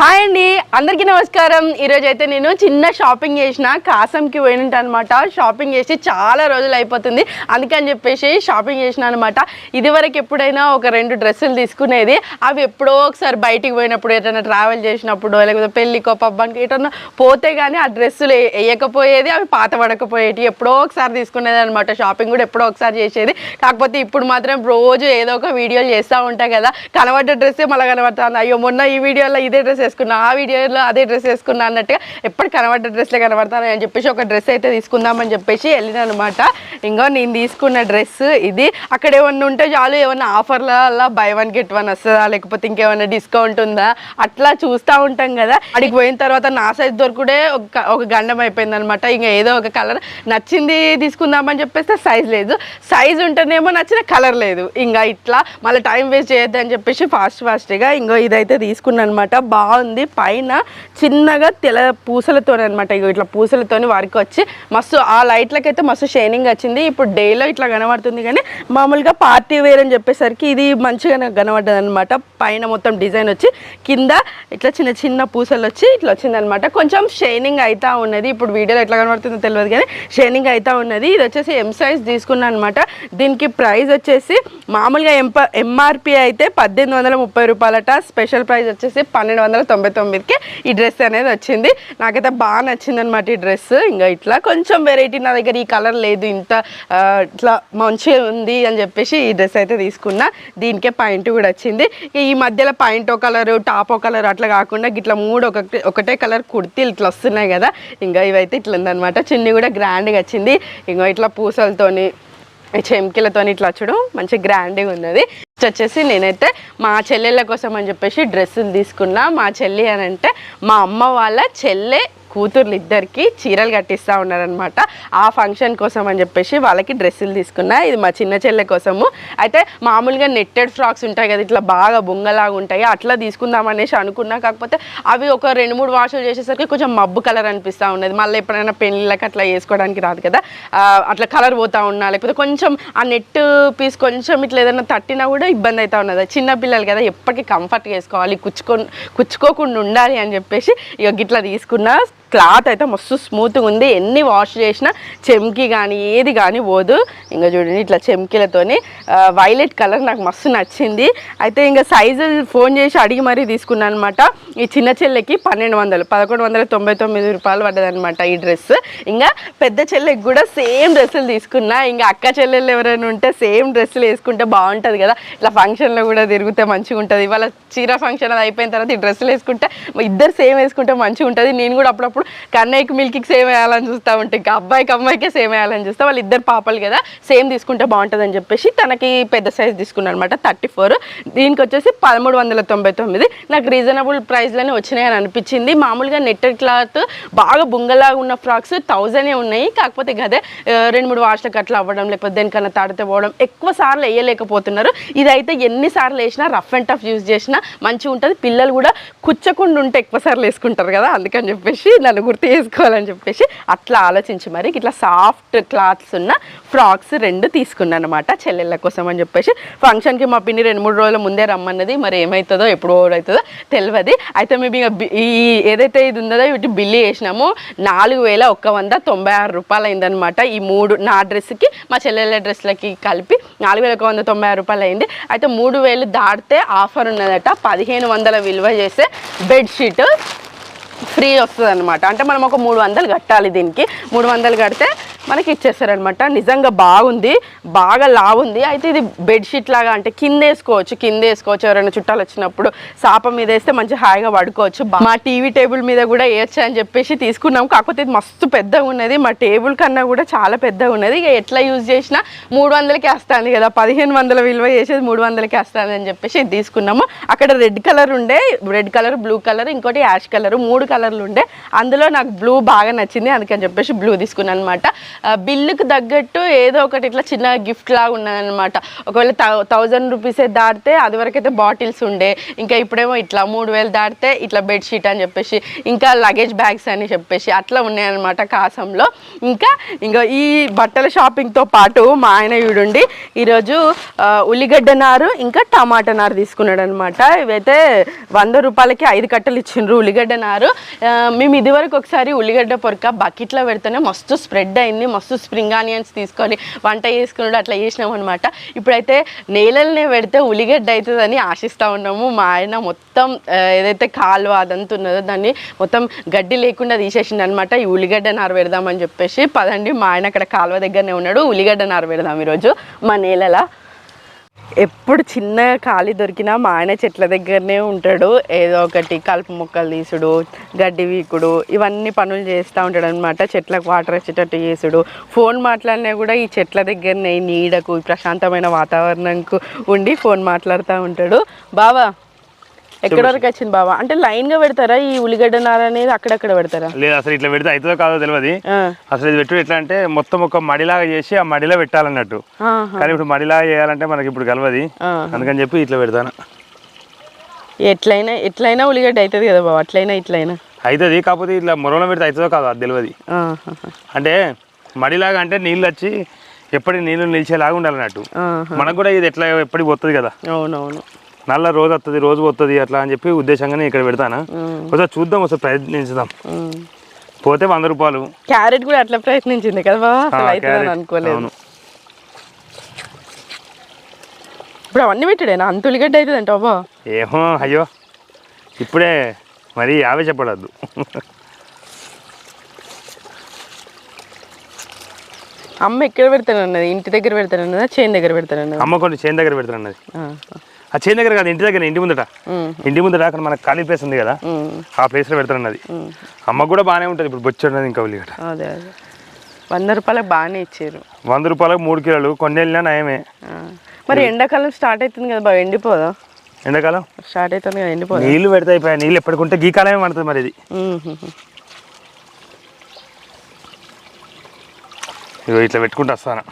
Hi అండి. అందరికీ నమస్కారం. ఈరోజు అయితే నేను చిన్న షాపింగ్ చేసిన కాసంకి పోయినట్టు అనమాట షాపింగ్ చేసి చాలా రోజులు అయిపోతుంది. అందుకని చెప్పేసి షాపింగ్ చేసిన అనమాట. ఇదివరకు ఎప్పుడైనా ఒక రెండు డ్రెస్సులు తీసుకునేది. అవి ఎప్పుడో ఒకసారి బయటికి పోయినప్పుడు ఎటైనా ట్రావెల్ చేసినప్పుడు లేకపోతే పెళ్ళికో పబ్బానికి ఎటన్నా పోతే కానీ ఆ డ్రెస్సులు వేయకపోయేది అవి పాత పడకపోయేటి. ఎప్పుడో ఒకసారి తీసుకునేది అనమాట. షాపింగ్ కూడా ఎప్పుడో ఒకసారి చేసేది. కాకపోతే ఇప్పుడు మాత్రం రోజు ఏదో ఒక వీడియోలు చేస్తూ ఉంటాయి కదా. కనబడ్డ డ్రెస్సే మళ్ళీ కనబడుతుంది. అయ్యో మొన్న ఈ వీడియోలో ఇదే డ్రెస్ వేసుకున్నా ఆ వీడియోలో అదే డ్రెస్ వేసుకున్నా అన్నట్టుగా ఎప్పుడు కనబడ్డ డ్రెస్లే కనబడతాను అని చెప్పేసి ఒక డ్రెస్ అయితే తీసుకుందామని చెప్పేసి వెళ్ళిన అనమాట ఇంకో నేను తీసుకున్న డ్రెస్ ఇది. అక్కడ ఏమన్నా ఉంటే చాలు ఏమన్నా ఆఫర్ల బై వన్ గెట్ వన్ వస్తుందా? లేకపోతే ఇంకేమైనా డిస్కౌంట్ ఉందా? అట్లా చూస్తూ ఉంటాం కదా. అడిగి పోయిన తర్వాత నా సైజ్ దొరుకుడే ఒక ఒక గండం అయిపోయింది అనమాట ఇంకా ఏదో ఒక కలర్ నచ్చింది తీసుకుందామని చెప్పేస్తే సైజ్ లేదు. సైజ్ ఉంటేనేమో నచ్చిన కలర్ లేదు. ఇంకా ఇట్లా మళ్ళీ టైం వేస్ట్ చేయొద్దని చెప్పేసి ఫాస్ట్ ఫాస్ట్గా ఇంకో ఇదైతే తీసుకున్నాను అనమాట బాగుంది. పైన చిన్నగా తెల పూసలతో అనమాట ఇట్లా పూసలతోని వారికి వచ్చి మస్తు ఆ లైట్లకైతే మస్తు షైనింగ్ వచ్చింది. ఇప్పుడు డేలో ఇట్లా కనబడుతుంది కానీ మామూలుగా పార్టీ వేర్ అని చెప్పేసరికి ఇది మంచిగా నాకు కనబడ్డది అనమాట పైన మొత్తం డిజైన్ వచ్చి కింద ఇట్లా చిన్న చిన్న పూసలు వచ్చి ఇట్లా వచ్చిందనమాట కొంచెం షైనింగ్ అవుతా ఉన్నది. ఇప్పుడు వీడియోలో ఎట్లా కనబడుతుందో తెలియదు కానీ షైనింగ్ అవుతా ఉన్నది. ఇది వచ్చేసి ఎం సైజ్ తీసుకున్నాను అనమాట దీనికి ప్రైస్ వచ్చేసి మామూలుగా ఎంప ఎంఆర్పి అయితే పద్దెనిమిది వందల ముప్పై రూపాయలట. స్పెషల్ ప్రైస్ వచ్చేసి పన్నెండు వందల తొంభై తొమ్మిదికి ఈ డ్రెస్ అనేది వచ్చింది. నాకైతే బాగా నచ్చింది అనమాట ఈ డ్రెస్. ఇంకా ఇట్లా కొంచెం వెరైటీ నా దగ్గర ఈ కలర్ లేదు ఇంత ఇట్లా మంచిగా ఉంది అని చెప్పేసి ఈ డ్రెస్ అయితే తీసుకున్నా. దీనికే పాయింట్ కూడా వచ్చింది. ఈ మధ్యలో పాయింట్ ఒక కలర్ టాప్ ఒక కలర్ అట్లా కాకుండా ఇట్లా మూడు ఒకటే ఒకటే కలర్ కుర్తీలు ఇట్లా వస్తున్నాయి కదా. ఇంకా ఇవైతే ఇట్లా ఉందన్నమాట. చున్నీ కూడా గ్రాండ్గా వచ్చింది. ఇంకా ఇట్లా పూసలతోని చెంకిలతో ఇట్లా వచ్చడం మంచి గ్రాండ్గా ఉన్నది. వచ్చేసి నేనైతే మా చెల్లెళ్ళ కోసం అని చెప్పేసి డ్రెస్సులు తీసుకున్నా. మా చెల్లి అని అంటే మా అమ్మ వాళ్ళ చెల్లె కూతుర్లు ఇద్దరికి చీరలు కట్టిస్తూ ఉన్నారనమాట ఆ ఫంక్షన్ కోసం అని చెప్పేసి వాళ్ళకి డ్రెస్సులు తీసుకున్నా. ఇది మా చిన్న చెల్లె కోసము. అయితే మామూలుగా నెట్టెడ్ ఫ్రాక్స్ ఉంటాయి కదా ఇట్లా బాగా బొంగలాగా ఉంటాయి. అట్లా తీసుకుందాం అనేసి అనుకున్నా. కాకపోతే అవి ఒక రెండు మూడు వాషులు చేసేసరికి కొంచెం మబ్బు కలర్ అనిపిస్తూ ఉన్నది. మళ్ళీ ఎప్పుడైనా పెళ్ళిళ్ళకి అట్లా వేసుకోవడానికి రాదు కదా. అట్లా కలర్ పోతూ ఉన్నా. లేకపోతే కొంచెం ఆ నెట్ పీస్ కొంచెం ఇట్లా ఏదైనా తట్టినా కూడా ఇబ్బంది అవుతా ఉన్నది. చిన్న పిల్లలు కదా ఎప్పటికీ కంఫర్ట్గా వేసుకోవాలి. కుచ్చుకో కుచ్చుకోకుండా ఉండాలి అని చెప్పేసి ఇక గిట్లా తీసుకున్నా. క్లాత్ అయితే మస్తు స్మూత్గా ఉంది. ఎన్ని వాష్ చేసినా చెమ్కి కానీ ఏది కానీ పోదు. ఇంకా చూడండి ఇట్లా చెమ్కీలతోని వైలెట్ కలర్ నాకు మస్తు నచ్చింది. అయితే ఇంకా సైజు ఫోన్ చేసి అడిగి మరీ తీసుకున్నాను అనమాట ఈ చిన్న చెల్లెకి పన్నెండు వందలు పదకొండు వందల తొంభై తొమ్మిది రూపాయలు పడ్డదనమాట ఈ డ్రెస్ ఇంకా పెద్ద చెల్లెకి కూడా సేమ్ డ్రెస్సులు తీసుకున్నా. ఇంకా అక్క చెల్లెళ్ళు ఎవరైనా ఉంటే సేమ్ డ్రెస్సులు వేసుకుంటే బాగుంటుంది కదా. ఇట్లా ఫంక్షన్లో కూడా తిరిగితే మంచిగా ఉంటుంది. ఇవాళ చీర ఫంక్షన్ అది అయిపోయిన తర్వాత ఈ డ్రెస్సులు వేసుకుంటే ఇద్దరు సేమ్ వేసుకుంటే మంచిగా ఉంటుంది. నేను కూడా అప్పుడప్పుడు కన్నయ్యకి మిల్కి సేమ్ వేయాలని చూస్తూ ఉంటే ఇంకా అబ్బాయికి అమ్మాయికే సేమ్ వేయాలని చూస్తా వాళ్ళు ఇద్దరు పాపలు కదా సేమ్ తీసుకుంటే బాగుంటుంది అని చెప్పేసి తనకి పెద్ద సైజ్ తీసుకున్నాను అనమాట థర్టీ ఫోర్. దీనికి వచ్చేసి పదమూడు వందల తొంభై తొమ్మిది. నాకు రీజనబుల్ ప్రైస్లోనే వచ్చినాయి అని అనిపించింది. మామూలుగా నెట్టెడ్ క్లాత్ బాగా బుంగలాగా ఉన్న ఫ్రాక్స్ థౌజండే ఉన్నాయి. కాకపోతే గదే రెండు మూడు వాష్లకు అట్లా అవ్వడం లేకపోతే దేనికన్నా తడితే పోవడం ఎక్కువ సార్లు వేయలేకపోతున్నారు. ఇదైతే ఎన్నిసార్లు వేసినా రఫ్ అండ్ టఫ్ యూజ్ చేసినా మంచిగా ఉంటుంది. పిల్లలు కూడా కుచ్చకుండా ఉంటే ఎక్కువ సార్లు వేసుకుంటారు కదా అందుకని చెప్పేసి నన్ను గుర్తు చేసుకోవాలని చెప్పేసి అట్లా ఆలోచించి మరి ఇట్లా సాఫ్ట్ క్లాత్స్ ఉన్న ఫ్రాక్స్ రెండు తీసుకున్నాను అనమాట చెల్లెళ్ళ కోసం అని చెప్పేసి. ఫంక్షన్కి మా పిన్ని రెండు మూడు రోజుల ముందే రమ్మన్నది. మరి ఏమవుతుందో ఎప్పుడు అవుతుందో తెలియదు అయితే మేము బి- ఈ ఏదైతే ఇది ఉందో వీటి బిల్లు చేసినామో నాలుగు వేల ఒక్క వంద తొంభై ఆరు రూపాయలు అయిందనమాట ఈ మూడు నా డ్రెస్కి మా చెల్లెళ్ళ డ్రెస్లకి కలిపి నాలుగు వేల ఒక వంద తొంభై ఆరు రూపాయలు అయింది అయితే మూడు వేలు దాటితే ఆఫర్ ఉన్నదట పదిహేను వందల విలువ చేసే బెడ్షీట్. ఫ్రీ వస్తుంది అనమాట అంటే మనం ఒక మూడు వందలు కట్టాలి దీనికి. మూడు వందలు కడితే మనకి ఇచ్చేస్తారనమాట నిజంగా బాగుంది. బాగా లావుంది. అయితే ఇది బెడ్షీట్ లాగా అంటే కింద వేసుకోవచ్చు కింద వేసుకోవచ్చు ఎవరైనా చుట్టాలు వచ్చినప్పుడు సాప మీద వేస్తే మంచి హాయిగా పడుకోవచ్చు. మా టీవీ టేబుల్ మీద కూడా వేయచ్చు అని చెప్పేసి తీసుకున్నాం. కాకపోతే ఇది మస్తు పెద్దగా ఉన్నది. మా టేబుల్ కన్నా కూడా చాలా పెద్దగా ఉన్నది. ఇక ఎట్లా యూజ్ చేసినా మూడు వందలకి వస్తుంది కదా. పదిహేను వందల విలువ చేసేది మూడు వందలకి వస్తుంది అని చెప్పేసి ఇది తీసుకున్నాము. అక్కడ రెడ్ కలర్ ఉండే రెడ్ కలర్ బ్లూ కలర్ ఇంకోటి యాష్ కలర్ మూడు కలర్లు ఉండే. అందులో నాకు బ్లూ బాగా నచ్చింది. అందుకని చెప్పేసి బ్లూ తీసుకున్నాను అనమాట బిల్లుకు తగ్గట్టు ఏదో ఒకటి ఇట్లా చిన్న గిఫ్ట్ లాగా ఉన్నదనమాట ఒకవేళ థౌజండ్ రూపీసే దాటితే అది వరకైతే బాటిల్స్ ఉండే. ఇంకా ఇప్పుడేమో ఇట్లా మూడు వేలు దాటితే ఇట్లా బెడ్షీట్ అని చెప్పేసి ఇంకా లగేజ్ బ్యాగ్స్ అని చెప్పేసి అట్లా ఉన్నాయన్నమాట కాసంలో. ఇంకా ఇంకా ఈ బట్టల షాపింగ్తో పాటు మా ఆయన వీడుండి ఈరోజు ఉల్లిగడ్డ నారు ఇంకా టమాటా నారు తీసుకున్నాడు అనమాట ఇవైతే వంద రూపాయలకి ఐదు కట్టలు ఇచ్చిండ్రు ఉల్లిగడ్డ నారు. మేము ఇదివరకు ఒకసారి ఉల్లిగడ్డ పొరక బకెట్లో పెడితేనే మస్తు స్ప్రెడ్ అయింది. మస్తు స్ప్రింగ్ ఆనియన్స్ తీసుకొని వంట చేసుకున్నాడు అట్లా చేసినాం అనమాట ఇప్పుడైతే నేలల్నే పెడితే ఉల్లిగడ్డ అవుతుందని ఆశిస్తూ ఉన్నాము. మా ఆయన మొత్తం ఏదైతే కాలువ అదంతా ఉన్నదో దాన్ని మొత్తం గడ్డి లేకుండా తీసేసింది అనమాట ఈ ఉల్లిగడ్డ నారు పెడదామని చెప్పేసి పదండి మా ఆయన అక్కడ కాలువ దగ్గరనే ఉన్నాడు. ఉల్లిగడ్డ నారు పెడదాం ఈరోజు మా నేలలా. ఎప్పుడు చిన్నగా ఖాళీ దొరికినా మా ఆయన చెట్ల దగ్గరనే ఉంటాడు. ఏదో ఒకటి కలుపు మొక్కలు తీసుడు గడ్డి వీకుడు ఇవన్నీ పనులు చేస్తూ ఉంటాడు అనమాట చెట్లకు వాటర్ వచ్చేటట్టు చేసుడు. ఫోన్ మాట్లాడినా కూడా ఈ చెట్ల దగ్గరనే నీడకు ప్రశాంతమైన వాతావరణంకు ఉండి ఫోన్ మాట్లాడుతూ ఉంటాడు. బావా ఎక్కడి వరకు వచ్చింది బావా? అంటే లైన్గా పెడతారా? ఈ ఉల్లిగడ్డ నార అనేది అక్కడక్కడ పెడతారా? లేదు అసలు ఇట్లా పెడితే అవుతుందో కాదో తెలియదు. అసలు ఇది పెట్టు ఎట్లా అంటే మొత్తం ఒక మడిలాగా చేసి ఆ మడిలో పెట్టాలన్నట్టు. కానీ ఇప్పుడు మడిలాగా చేయాలంటే మనకి ఇప్పుడు కలవది. అందుకని చెప్పి ఇట్లా పెడతాను. ఎట్లయినా ఎట్లయినా ఉల్లిగడ్డ అవుతుంది కదా బావ? అట్లయినా ఇట్లయినా. అవుతుంది కాకపోతే ఇట్లా మొరలో పెడితే అవుతుందో కాదో అది తెలియదు. అంటే మడిలాగా అంటే నీళ్ళు వచ్చి ఎప్పటికి నీళ్ళు నిలిచేలాగా ఉండాలన్నట్టు. మనకు కూడా ఇది ఎట్లా ఎప్పటికి పోతుంది కదా. అవునవును. నల్ల రోజు వస్తుంది రోజు పోతుంది అట్లా అని చెప్పి ఉద్దేశంగానే ఇక్కడ పెడతాను. ఒకసారి చూద్దాం ఒకసారి ప్రయత్నించుదాం. పోతే వంద రూపాయలు. క్యారెట్ కూడా అట్లా ప్రయత్నించింది కదా. అనుకోలేదు. ఇప్పుడు అవన్నీ పెట్టాడేనా? అంత ఉల్లిగడ్డ అవుతుంది అంట బాబా ఏమో అయ్యో. ఇప్పుడే మరి ఆవేశపడద్దు. అమ్మ ఎక్కడ పెడతానన్నది? ఇంటి దగ్గర పెడతానన్నదా? చేను దగ్గర పెడతానన్నదా? అమ్మ కొన్ని చేను దగ్గర పెడతాను అన్నది ఆ. చేను దగ్గర కాదు ఇంటి దగ్గర ఇంటి ముందట. ఇంటి ముందట అక్కడ మనకు ఖాళీ ప్లేస్ ఉంది కదా. ఆ ప్లేస్లో పెడతాను ఉమ్. అమ్మకు కూడా బాగానే ఉంటుంది ఇప్పుడు బొచ్చన్నది ఇంకా ఉల్లిగడ్డ. అదే అదే. వంద రూపాయలకు బాగానే ఇచ్చారు. వంద రూపాయలకు మూడు కిలోలు కొన్ని వెళ్ళినా నయమే. మరి ఎండాకాలం స్టార్ట్ అవుతుంది కదా బాగా ఎండిపోదా? ఎండాకాలం? స్టార్ట్ అవుతుంది కదా ఎండిపోదా? నీళ్ళు పెడితే అయిపోయాయి నీళ్ళు ఎప్పటికుంటే గీ కాలమే పడుతుంది మరి ఇది. ఇట్లా పెట్టుకుంటూ వస్తాను.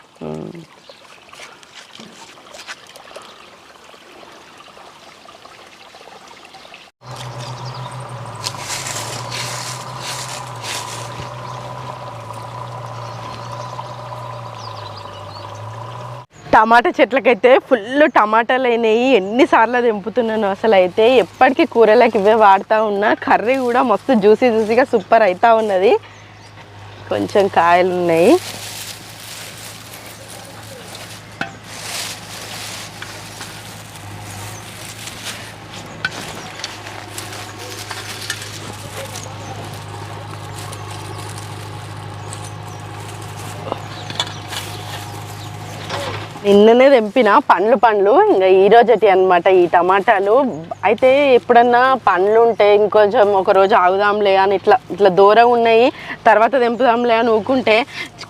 టమాటా చెట్లకైతే ఫుల్ టమాటాలు అయినాయి. ఎన్నిసార్లు తెంపుతున్నాను అసలు అయితే ఎప్పటికీ కూరలకు ఇవే వాడుతూ ఉన్నా. కర్రీ కూడా మస్తు జ్యూసీ జ్యూసీగా సూపర్ అవుతా ఉన్నది. కొంచెం కాయలు ఉన్నాయి నిన్ననే తెంపిన పండ్లు పండ్లు ఇంకా ఈ రోజటి అనమాట ఈ టమాటాలు. అయితే ఎప్పుడన్నా పండ్లు ఉంటే ఇంకొంచెం ఒక రోజు ఆగుదాంలే అని ఇట్లా ఇట్లా దూరం ఉన్నాయి తర్వాత తెంపుదాంలే అని ఊకుంటే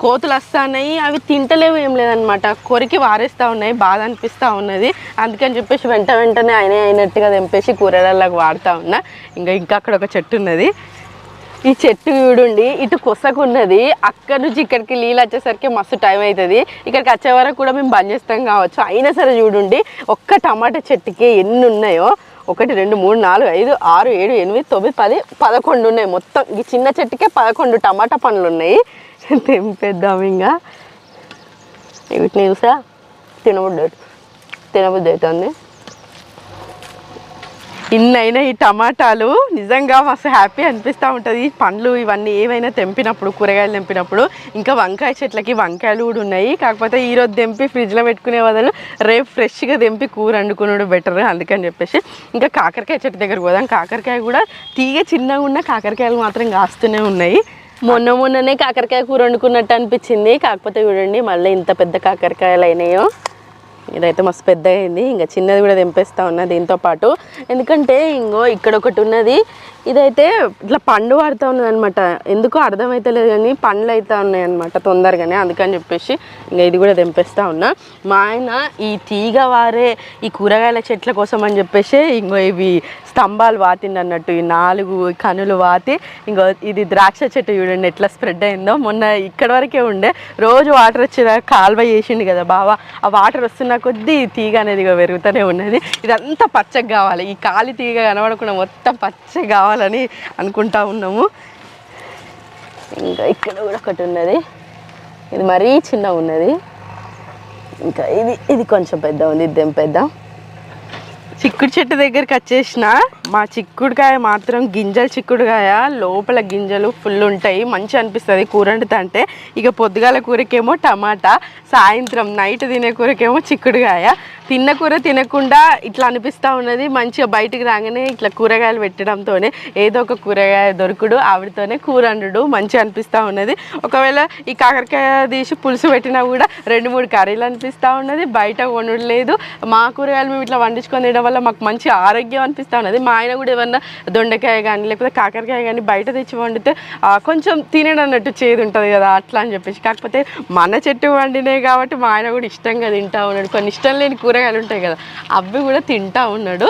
కోతులు వస్తున్నాయి అవి తింటలేవు ఏం లేదనమాట కొరికి వారేస్తూ ఉన్నాయి బాధ అనిపిస్తూ ఉన్నది. అందుకని చెప్పేసి వెంట వెంటనే ఆయనే అయినట్టుగా తెంపేసి కూరలలోకి వాడుతూ ఉన్నా. ఇంకా ఇంకా అక్కడ ఒక చెట్టు ఉన్నది. ఈ చెట్టు చూడండి ఇటు కొసకున్నది అక్కడ నుంచి ఇక్కడికి నీళ్ళు వచ్చేసరికి మస్తు టైం అవుతుంది ఇక్కడికి వచ్చే వరకు కూడా మేము బంద్ చేస్తాం కావచ్చు. అయినా సరే చూడండి ఒక్క టమాటా చెట్టుకి ఎన్ని ఉన్నాయో? ఒకటి రెండు మూడు నాలుగు ఐదు ఆరు ఏడు ఎనిమిది తొమ్మిది పది పదకొండు ఉన్నాయి. మొత్తం ఈ చిన్న చెట్టుకే పదకొండు టమాటా పండ్లు ఉన్నాయి. తెంపేద్దాం ఇంకా. వీటిని చూసా తినబుద్ది తినబుద్ధి అవుతుంది. ఇన్నైనా ఈ టమాటాలు. నిజంగా మస్తు హ్యాపీ అనిపిస్తూ ఉంటుంది. ఈ పండ్లు ఇవన్నీ ఏవైనా తెంపినప్పుడు కూరగాయలు తెంపినప్పుడు ఇంకా వంకాయ చెట్లకి వంకాయలు కూడా ఉన్నాయి. కాకపోతే ఈరోజు తెంపి ఫ్రిడ్జ్లో పెట్టుకునే బదులు రేపు ఫ్రెష్గా తెంపి కూర వండుకున్నాడు బెటర్ అందుకని చెప్పేసి. ఇంకా కాకరకాయ చెట్టు దగ్గర పోదాం. కాకరకాయ కూడా తీగ చిన్నగా ఉన్న కాకరకాయలు మాత్రం కాస్తూనే ఉన్నాయి. మొన్న మొన్ననే కాకరకాయ కూర వండుకున్నట్టు అనిపించింది. కాకపోతే చూడండి మళ్ళీ ఇంత పెద్ద కాకరకాయలు అయినాయో. ఇదైతే మస్తు పెద్ద అయింది ఇంకా చిన్నది కూడా తెంపేస్తా ఉన్నా దీంతో పాటు. ఎందుకంటే ఇంకో ఇక్కడ ఒకటి ఉన్నది. ఇదైతే ఇట్లా పండు పడుతూ ఉన్నదనమాట ఎందుకో అర్థమవుతలేదు కానీ పండ్లు అయితే ఉన్నాయన్నమాట తొందరగానే అందుకని చెప్పేసి ఇంకా ఇది కూడా తెంపేస్తూ ఉన్నా. మా ఆయన ఈ తీగ వారే ఈ కూరగాయల చెట్ల కోసం అని చెప్పేసి ఇంకో ఇవి స్తంభాలు వాతిండి అన్నట్టు ఈ నాలుగు కనులు వాతి ఇంకో ఇది ద్రాక్ష చెట్టు చూడండి ఎట్లా స్ప్రెడ్ అయిందో. మొన్న ఇక్కడ వరకే ఉండే రోజు వాటర్ వచ్చిన కాలువ చేసిండు కదా బావ ఆ వాటర్ వస్తున్న కొద్దీ తీగ అనేది పెరుగుతూనే ఉన్నది. ఇదంతా పచ్చగా కావాలి. ఈ కాలి తీగ కనబడకుండా మొత్తం పచ్చగా కావాలి. రావాలని అనుకుంటా ఉన్నాము. ఇంకా ఇక్కడ కూడా ఒకటి ఉన్నది. ఇది మరీ చిన్న ఉన్నది. ఇంకా ఇది ఇది కొంచెం పెద్ద ఉంది ఇద్దెం పెద్ద. చిక్కుడు చెట్టు దగ్గరికి వచ్చేసిన మా చిక్కుడుకాయ మాత్రం గింజలు చిక్కుడుకాయ లోపల గింజలు ఫుల్ ఉంటాయి. మంచి అనిపిస్తుంది. కూర అంటే ఇక పొద్దుగాల కూరకేమో టమాటా సాయంత్రం నైట్ తినే కూరకేమో చిక్కుడుకాయ. తిన్న కూర తినకుండా ఇట్లా అనిపిస్తూ ఉన్నది. మంచిగా బయటికి రాగానే ఇట్లా కూరగాయలు పెట్టడంతోనే ఏదో ఒక కూరగాయ దొరుకుడు ఆవిడతోనే కూర వండుడు మంచిగా అనిపిస్తూ ఉన్నది. ఒకవేళ ఈ కాకరకాయ తీసి పులుసు పెట్టినా కూడా రెండు మూడు కర్రీలు అనిపిస్తూ ఉన్నది. బయట కొనలేదు లేదు. మా కూరగాయలు మేము ఇట్లా వండించుకొని తినడం వల్ల మాకు మంచి ఆరోగ్యం అనిపిస్తూ ఉన్నది. మా ఆయన కూడా ఏమన్నా దొండకాయ కానీ లేకపోతే కాకరకాయ కానీ బయట తెచ్చి వండితే కొంచెం తినడం అన్నట్టు చేదు ఉంటుంది కదా అట్లా అని చెప్పేసి. కాకపోతే మన చెట్టు వండినాయి కాబట్టి మా ఆయన కూడా ఇష్టంగా తింటా ఉన్నాడు. కొన్ని ఇష్టం లేని కూరగాయలు ఉంటాయి కదా అవి కూడా తింటా ఉన్నాడు.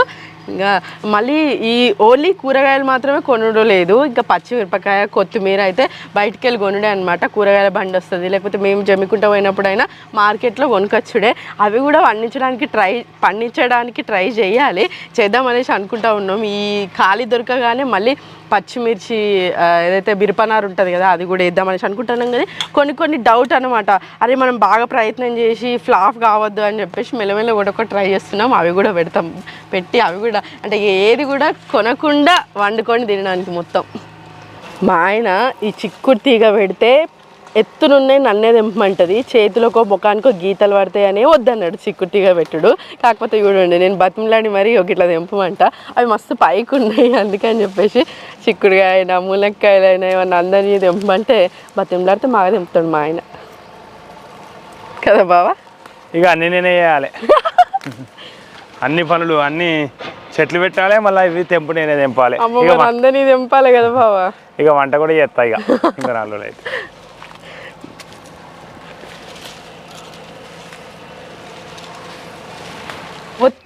ఇంకా మళ్ళీ ఈ ఓన్లీ కూరగాయలు మాత్రమే కొనుడు లేదు. ఇంకా పచ్చిమిరపకాయ కొత్తిమీర అయితే బయటికి వెళ్ళి కొనుడే అనమాట కూరగాయల బండి వస్తుంది. లేకపోతే మేము జమ్మికుంట పోయినప్పుడైనా మార్కెట్లో కొనుకొచ్చుడే. అవి కూడా పండించడానికి ట్రై పండించడానికి ట్రై చేయాలి. చేద్దామనేసి అనుకుంటా ఉన్నాం. ఈ ఖాళీ దొరకగానే మళ్ళీ పచ్చిమిర్చి ఏదైతే బిరపనారు ఉంటుంది కదా అది కూడా వేద్దామనేసి అనుకుంటున్నాం కానీ కొన్ని కొన్ని డౌట్ అనమాట అరే మనం బాగా ప్రయత్నం చేసి ఫ్లాప్ కావద్దు అని చెప్పేసి మెల్లమెల్ల కూడా ఒక ట్రై చేస్తున్నాం. అవి కూడా పెడతాం. పెట్టి అవి కూడా అంటే ఏది కూడా కొనకుండా వండుకొని తినడానికి మొత్తం. మా ఆయన ఈ చిక్కుడు తీగ పెడితే ఎత్తునున్నాయి నన్నే తెంపమంటది చేతిలోకో ముఖానికో గీతలు పడతాయని వద్దన్నాడు చిక్కుడు తీగ పెట్టుడు. కాకపోతే చూడండి నేను బతిమలాడి మరీ ఒక ఇట్లా తెంపమంట. అవి మస్తు పైకి ఉన్నాయి అందుకని చెప్పేసి చిక్కుడుకాయన ములక్కాయలైనా ఏమన్నా అందరినీ తెంపమంటే బతిమలాడితే బాగా తెంపుతాడు మా ఆయన. కదా బావా? ఇక అన్ని నేనే చేయాలి. అన్ని పనులు అన్ని చెట్లు పెట్టాలి మళ్ళీ ఇవి తెంపు నేనే తెంపాలి. అందరినీ తెంపాలి కదా బావా. ఇక వంట కూడా చేస్తా ఇక. ఇంకా నాలుగు అయితే.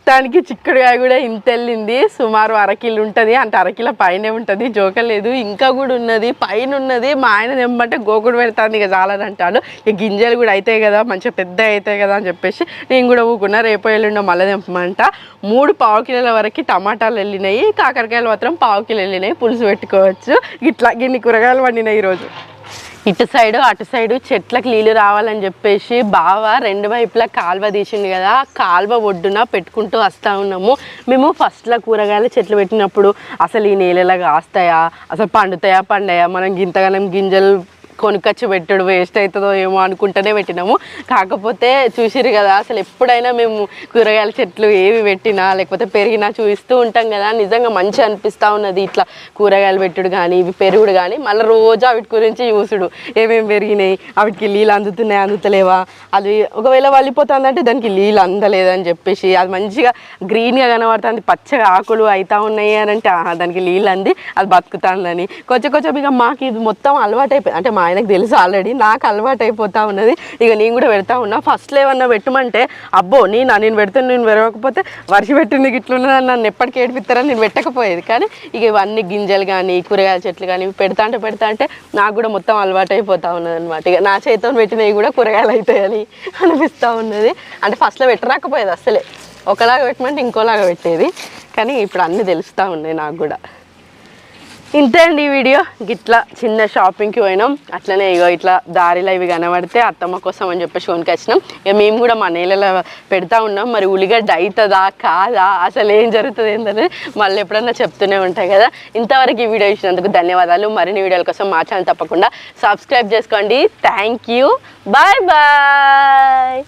మొత్తానికి చిక్కుడుకాయ కూడా ఇంత వెళ్ళింది. సుమారు అరకిలో ఉంటుంది అంటే అరకిల పైనే ఉంటుంది. జోకలేదు ఇంకా కూడా ఉన్నది పైన ఉన్నది. మా ఆయన తెమ్మంటే గోకుడు పెడతాను ఇక చాలని అంటాను ఇక గింజలు కూడా అవుతాయి కదా మంచిగా పెద్ద అవుతాయి కదా అని చెప్పేసి నేను కూడా ఊకున్నా రేపు ఎల్లుండో మళ్ళీ తెంపమంట మూడు పావు కిలోల వరకు టమాటాలు వెళ్ళినాయి కాకరకాయలు మాత్రం పావు కిలో వెళ్ళినాయి పులుసు పెట్టుకోవచ్చు. ఇట్లా గిన్ని కూరగాయలు వండినాయి ఈరోజు. ఇటు సైడు అటు సైడు చెట్లకు నీళ్ళు రావాలని చెప్పేసి బావ రెండు వైపులా కాలువ తీసిండు కదా కాలువ ఒడ్డున పెట్టుకుంటూ వస్తూ ఉన్నాము. మేము ఫస్ట్లో కూరగాయల చెట్లు పెట్టినప్పుడు అసలు ఈ నేలలా కాస్తాయా అసలు పండుతాయా పండాయా? మనం గింతగానం గింజలు కొనుక్కొచ్చి పెట్టడు వేస్ట్ అవుతుందో ఏమో అనుకుంటూనే పెట్టినాము. కాకపోతే చూసిరు కదా అసలు ఎప్పుడైనా మేము కూరగాయల చెట్లు ఏవి పెట్టినా లేకపోతే పెరిగినా చూపిస్తూ ఉంటాం కదా నిజంగా మంచి అనిపిస్తూ ఉన్నది ఇట్లా కూరగాయలు పెట్టుడు కానీ ఇవి పెరుగుడు కానీ మళ్ళీ రోజు వాటి గురించి చూసుడు. ఏమేమి పెరిగినాయి వాటికి నీళ్ళు అందుతున్నాయి అందుతలేవా? అది ఒకవేళ వలిపోతుందంటే దానికి నీళ్ళు అందలేదని చెప్పేసి అది మంచిగా గ్రీన్గా కనబడుతుంది పచ్చగా ఆకులు అవుతా ఉన్నాయి అని అంటే ఆహా, దానికి నీళ్ళు అంది అది బతుకుతుందని. కొంచెం కొంచెం ఇక మాకు ఇది మొత్తం అలవాటు అయిపోయింది అంటే మా ఆయనకు తెలుసు ఆల్రెడీ నాకు అలవాటు అయిపోతా ఉన్నది. ఇక నేను కూడా పెడతా ఉన్నా. ఫస్ట్లో ఏమన్నా పెట్టమంటే అబ్బో నేను నేను పెడితే నేను పెరగకపోతే వర్షం పెట్టింది ఇట్లున్నదని నన్ను ఎప్పటికీ ఏడిపిస్తారని నేను పెట్టకపోయేది. కానీ ఇక ఇవన్నీ గింజలు కానీ కూరగాయల చెట్లు కానీ ఇవి పెడతా అంటే పెడతా అంటే నాకు కూడా మొత్తం అలవాటు అయిపోతా ఉన్నది అనమాట ఇక నా చేతితో పెట్టినవి కూడా కూరగాయలు అవుతాయని అనిపిస్తూ ఉన్నది. అంటే ఫస్ట్లో పెట్టరాకపోయేది అసలే ఒకలాగా పెట్టమంటే ఇంకోలాగా పెట్టేది. కానీ ఇప్పుడు అన్నీ తెలుస్తూ ఉన్నాయి నాకు కూడా. ఇంతే అండి ఈ వీడియో. గిట్లా చిన్న షాపింగ్కి పోయినాం. అట్లనే ఇగో ఇట్లా దారిలో ఇవి కనబడితే అత్తమ్మ కోసం అని చెప్పేసి వచ్చినాం. ఇక మేము కూడా మా నేలలో పెడతా ఉన్నాం. మరి ఉల్లిగడ్డ అవుతుందా కాదా అసలు ఏం జరుగుతుంది ఏంటని మళ్ళీ ఎప్పుడన్నా చెప్తూనే ఉంటాయి కదా. ఇంతవరకు ఈ వీడియో ఇచ్చినందుకు ధన్యవాదాలు. మరిన్ని వీడియోల కోసం మా ఛానల్ తప్పకుండా సబ్స్క్రైబ్ చేసుకోండి. Thank you bye bye